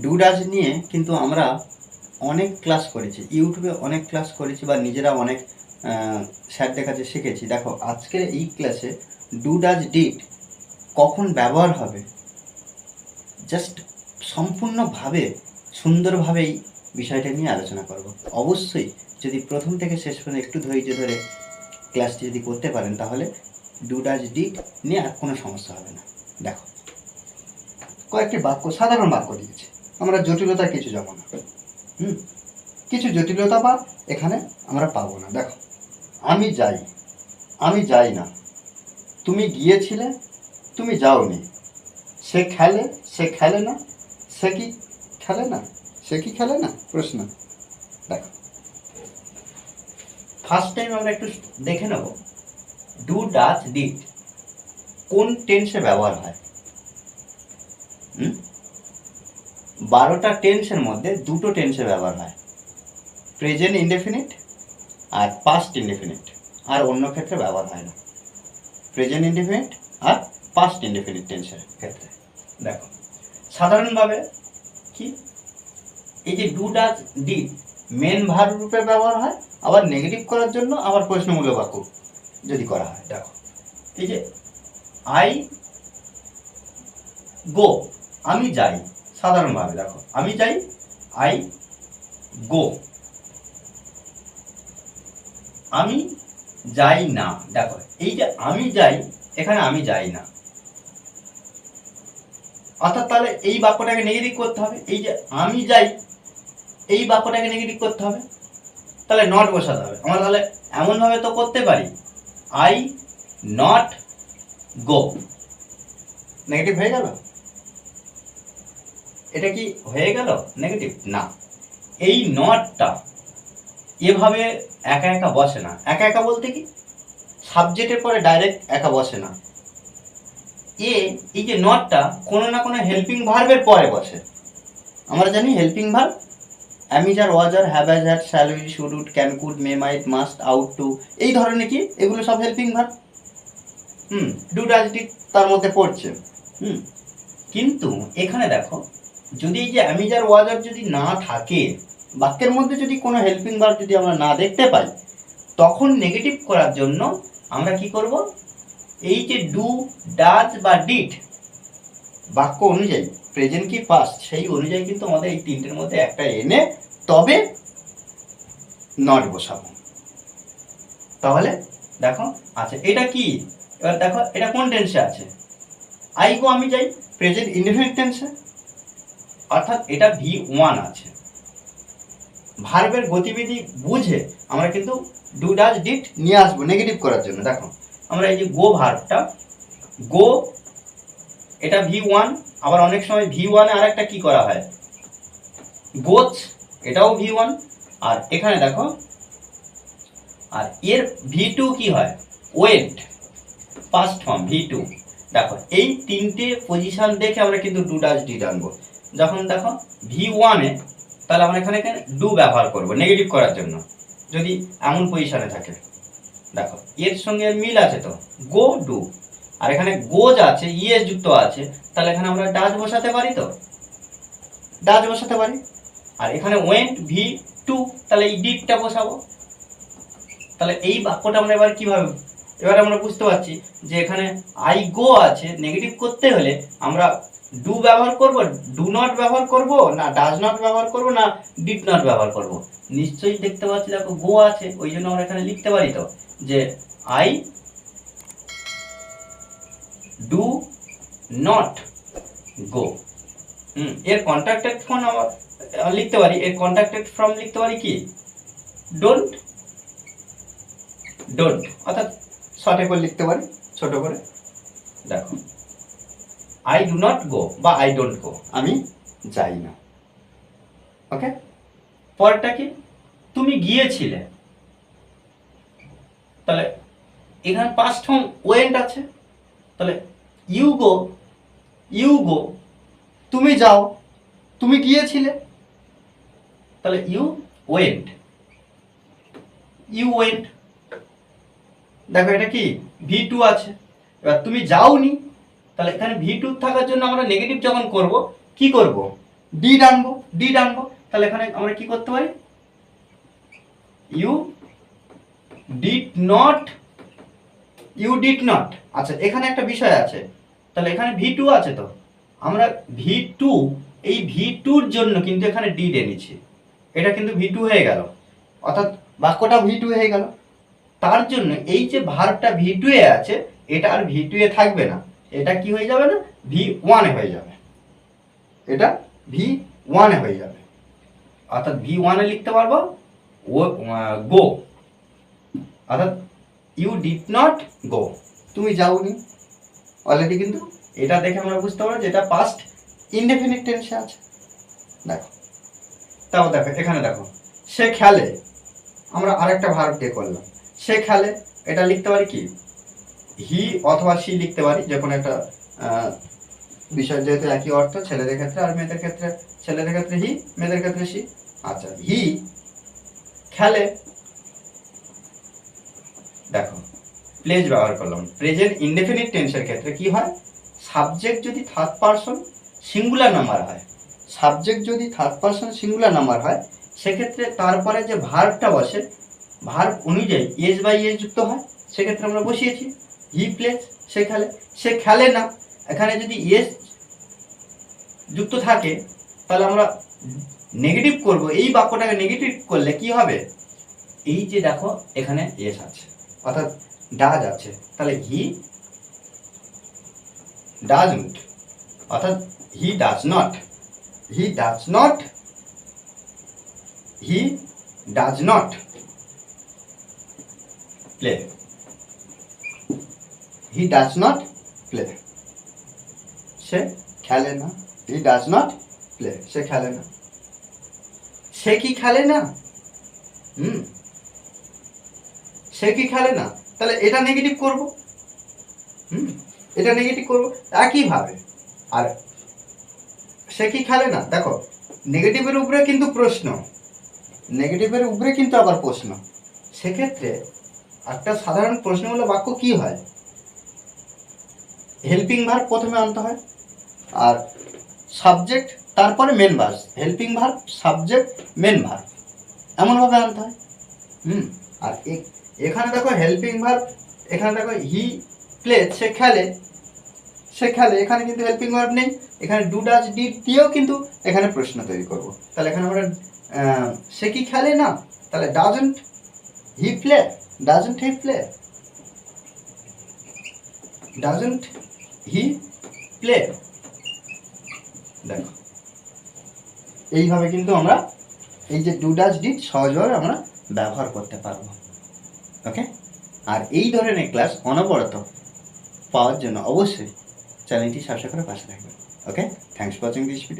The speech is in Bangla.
ডুডাজ নিয়ে কিন্তু আমরা অনেক ক্লাস করেছি। ইউটিউবে অনেক ক্লাস করেছি বা নিজেরা অনেক স্যারদের কাছে শিখেছি। দেখো আজকের এই ক্লাসে ডুডাজ ডিট কখন ব্যবহার হবে? জাস্ট সম্পূর্ণভাবে, সুন্দরভাবে এই বিষয়টা নিয়ে আলোচনা করব। অবশ্যই যদি প্রথম থেকে শেষ পর্যন্ত একটু ধৈর্য ধরে ক্লাসটি যদি করতে পারেন, তাহলে ডুডাজ ডিট নিয়ে আর কোনো সমস্যা হবে না। দেখো, কয়েকটি বাক্য, সাধারণ বাক্য দিয়েছে। আমরা জটিলতা কিছু যাব না। হুম? কিছু জটিলতা বা এখানে আমরা পাবো না। দেখো, আমি যাই আমি যাই না। তুমি গিয়েছিলে, তুমি যাওনি। সে খেলে সে খেলে না, সে কি খেলে না, সে কি খেলে না? প্রশ্ন। দেখো। ফার্স্ট টাইম আমরা একটু দেখে নেব। ডু ডাচ ডিড কোন টেন্সে ব্যবহার হয়? বারোটা টেন্সের মধ্যে দুটো টেন্সে ব্যবহার হয়। প্রেজেন্ট ইনডেফিনিট আর পাস্ট ইনডেফিনিট আর অন্য ক্ষেত্রে ব্যবহার হয় না। প্রেজেন্ট ইনডেফিনিট আর পাস্ট ইনডেফিনিট টেন্সের ক্ষেত্রে। দেখো, সাধারণভাবে কি? এই যে ডু ডাচ ডি মেন ভার রূপে ব্যবহার হয়, আবার নেগেটিভ করার জন্য আবার প্রশ্নমূলক বাক্য যদি করা হয়। দেখো, এই যে আই গো আমি যাই সাধারণভাবে, দেখো। আমি যাই আই গো আমি যাই না। দেখো, এই যে আমি যাই, এখানে আমি যাই না। অর্থাৎ তাহলে এই বাক্যটাকে নেগেটিভ করতে হবে। এই যে আমি যাই, এই বাক্যটাকে নেগেটিভ করতে হবে। তাহলে নট বসাতে হবে। আমরা তাহলে এমনভাবে তো করতে পারি। আই নট গো নেগেটিভ হয়ে গেল? এটা কি হয়ে গেল? নেগেটিভ না। এই নটটা এভাবে একা একা বসে না। একা একা বলতে কি? সাবজেক্টের পরে ডাইরেক্ট একা বসে না। এ, এই যে নটটা কোনো না কোনো হেল্পিং ভার্বের পরে বসে। আমরা জানি helping verb am is are was were have has had shall will should would can could may might must ought to এই ধরনের কি? এগুলো সব helping verb hmm do does তার মধ্যে পড়ছে। হুম, কিন্তু এখানে দেখো যদি এই যে অ্যামিজার ওয়াজার যদি না থাকে, বাক্যের মধ্যে যদি কোনো হেল্পিং ভার্ব যদি আমরা না দেখতে পাই, তখন নেগেটিভ করার জন্য আমরা কি করব? এই যে ডু ডাজ বা ডিড বাক্য অনুযায়ী প্রেজেন্ট কি পাস্ট সেই অনুযায়ী কিন্তু আমাদের এই তিনটের মধ্যে একটা এনে তবে নট বসাবো। তাহলে দেখো আচ্ছা এটা কি? এবার দেখো, এটা কোন টেন্সে আছে? আই গো আমি যাই প্রেজেন্ট ইনডিফিনিট টেন্সে অর্থাৎ এটা ভি ওয়ান আছে। ভার্বের গতিবিধি বুঝে আমরা কিন্তু ডু ডাজ ডিট নিয়ে আসব নেগেটিভ করার জন্য। দেখো, আমরা এই যে গো ভার্বটা গো এটা ভি ওয়ান আবার অনেক সময় ভি ওয়ানে আর একটা কি করা হয়? গোচ এটাও ভি ওয়ান আর এখানে দেখো, আর এর ভি টু কি হয়? Wait past form V two দেখো, এই তিনটে পজিশন দেখে আমরা কিন্তু ডু ডাজ ডিট আনব। যখন দেখো ভি ওয়ানে তাহলে আমরা এখানে ডু ব্যবহার করব নেগেটিভ করার জন্য। যদি এমন পজিশনে থাকে, দেখো, এর সঙ্গে মিল আছে তো গো ডু আর এখানে গোজ আছে ইএস যুক্ত আছে, তাহলে এখানে আমরা ডাজ বসাতে পারি তো? ডাজ বসাতে পারি। আর এখানে ওয়েন্ট ভি টু তাহলে এই ডিটটা বসাবো। তাহলে এই বাক্যটা আমরা এবার কীভাবে, এবার আমরা বুঝতে পারছি যে এখানে আই গো আছে নেগেটিভ করতে হলে আমরা ডু ব্যবহার করব ডু নট ব্যবহার করব, না ডাজ নট ব্যবহার করব, না ডিড নট ব্যবহার করব। নিশ্চয়ই দেখতে পাচ্ছি, দেখো গো আছে, ওই জন্য আমরা এখানে লিখতে পারি তো, যে I do not go hmm, এর কন্ট্রাক্টেড আমরা লিখতে পারি, এর কন্ট্রাক্টেড ফ্রম লিখতে পারি কি? ডোন্ট ডোন্ট অর্থাৎ শর্টে করে লিখতে পারি, ছোট করে। দেখো আই ডু নট গো বা আই ডোন্ট গো আমি যাই না। ওকে পরেরটা কি? তুমি গিয়েছিলে। তাহলে এখানে পাস্ট ফর্ম ওয়েন্ট আছে। তাহলে ইউ গো ইউ গো তুমি যাও, তুমি গিয়েছিলে। তাহলে ইউ ওয়েন্ট ইউ ওয়েন্ট দেখো এটা কি? ভি টু আছে। এবার তুমি যাওনি। তাহলে এখানে ভি টু থাকার জন্য আমরা নেগেটিভ যখন করব, কি করব? ডি ডানবো ডি আনব তাহলে এখানে আমরা কি করতে পারি? You did not you did not আচ্ছা এখানে একটা বিষয় আছে। তাহলে এখানে ভি টু আছে তো। আমরা ভি টু এই ভি টুর জন্য কিন্তু এখানে ডিড এনেছি এটা কিন্তু ভি টু হয়ে গেল। অর্থাৎ বাক্যটা ভি টু হয়ে গেল। তার জন্য এই যে ভার্বটা ভি টু এ আছে, এটা আর ভি টু এ থাকবে না। এটা কি হয়ে যাবে না? ভি ওয়ানে হয়ে যাবে। এটা ভি ওয়ানে হয়ে যাবে। অর্থাৎ ভি ওয়ানে লিখতে পারব, ও গো অর্থাৎ ইউ ডিড নট গো তুমি যাওনি। অলরেডি কিন্তু এটা দেখে আমরা বুঝতে পারব যে এটা পাস্ট ইনডেফিনিট টেন্সে আছে। দেখো। তাও দেখো, এখানে দেখো। সে খেলে। আমরা আরেকটা ভার্ব দিয়ে করলাম। সে খেলে, এটা লিখতে পারি কি? হি অথবা সি লিখতে পারি, যে কোনো একটা বিষয় যেহেতু একই অর্থ, ছেলেদের ক্ষেত্রে আর মেয়েদের ক্ষেত্রে, ছেলেদের ক্ষেত্রে হি মেয়েদের ক্ষেত্রে সি আচ্ছা হি খেলে, দেখো প্লেজ ব্যবহার করলাম। প্রেজেন্ট ইনডেফিনিট টেন্সের ক্ষেত্রে কি হয়? সাবজেক্ট যদি থার্ড পারসন সিঙ্গুলার নাম্বার হয়। সাবজেক্ট যদি থার্ড পারসন সিঙ্গুলার নাম্বার হয়, সেক্ষেত্রে তারপরে যে ভার্বটা বসে ভার্ব অনুযায়ী এস বাই এস যুক্ত হয়, সেক্ষেত্রে আমরা বসিয়েছি। হি প্লেস, সে খেলে। সে খেলে না। এখানে যদি এস যুক্ত থাকে, তাহলে আমরা নেগেটিভ করব। এই বাক্যটাকে নেগেটিভ করলে কি হবে? এই যে দেখো, এখানে এস আছে। অর্থাৎ ডাজ আছে তাহলে হি ডাজন্ট অর্থাৎ he does not. He does not. He does not. Play. He does not play সে খেলে না। হি ডাজ নট প্লে সে খেলে না। সে কি খেলে না? হুম। সে কি খেলে না? তাহলে এটা নেগেটিভ করব। হুম। এটা নেগেটিভ করব। একইভাবে। আর সে কি খেলে না? দেখো নেগেটিভের উপরে কিন্তু প্রশ্ন। নেগেটিভের উপরে কিন্তু আবার প্রশ্ন। সেক্ষেত্রে একটা সাধারণ প্রশ্নমূলক বাক্য কি হয়? হেল্পিং ভার্ব প্রথমে আনতে হয়, আর সাবজেক্ট তারপরে main verb helping verb subject main verb এমনভাবে আনতে হয়। হুম, আর এখানে দেখো হেল্পিং ভার্ব এখানে দেখো হি প্লে সে খেলে সে খেলে, এখানে কিন্তু হেল্পিং ভার্ব নেই, এখানে ডু ডাজ ডিড দিয়েও কিন্তু এখানে প্রশ্ন তৈরি করব। তাহলে এখানে আমরা সে কি খেলে না? তাহলে doesn't he play doesn't he play doesn't he play. দেখো। এইভাবে কিন্তু আমরা এই যে ডু ডাজ ডিট সহজভাবে আমরা ব্যবহার করতে পারব। ওকে আর এই ধরনের ক্লাস অনবরত পাওয়ার জন্য অবশ্যই চ্যানেলটি সাবস্ক্রাইব করে পাশে থাকবেন okay thanks for watching this video